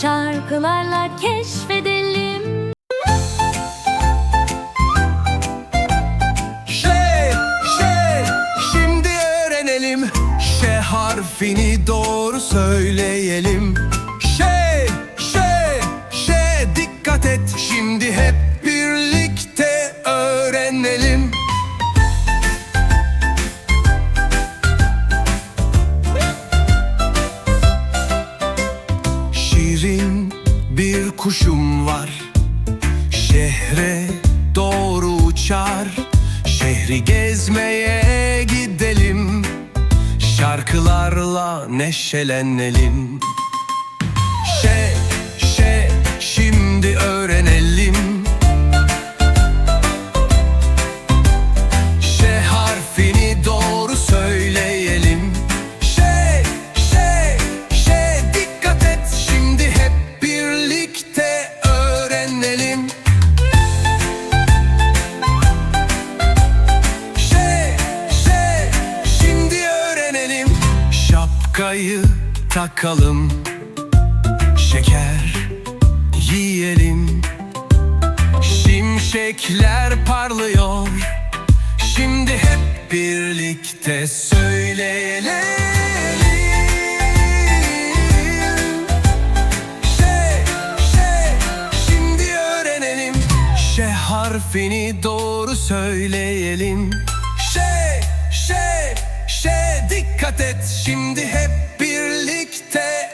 şarkılarla keşfedelim. Şey, şey, şimdi öğrenelim. Ş harfini doğru söyleyelim. Şey, şey, şey, dikkat et. Şimdi hep Şirin bir kuşum var. Şehre doğru uçar. Şehri gezmeye gidelim. Şarkılarla neşelenelim öğrenelim Ş, Ş, şimdi öğrenelim. Şapkayı takalım. Şeker yiyelim. Şimşekler parlıyor. Şimdi hep birlikte söyleyelim harfini doğru söyleyelim. Şey, şey, şey dikkat et. Şimdi hep birlikte.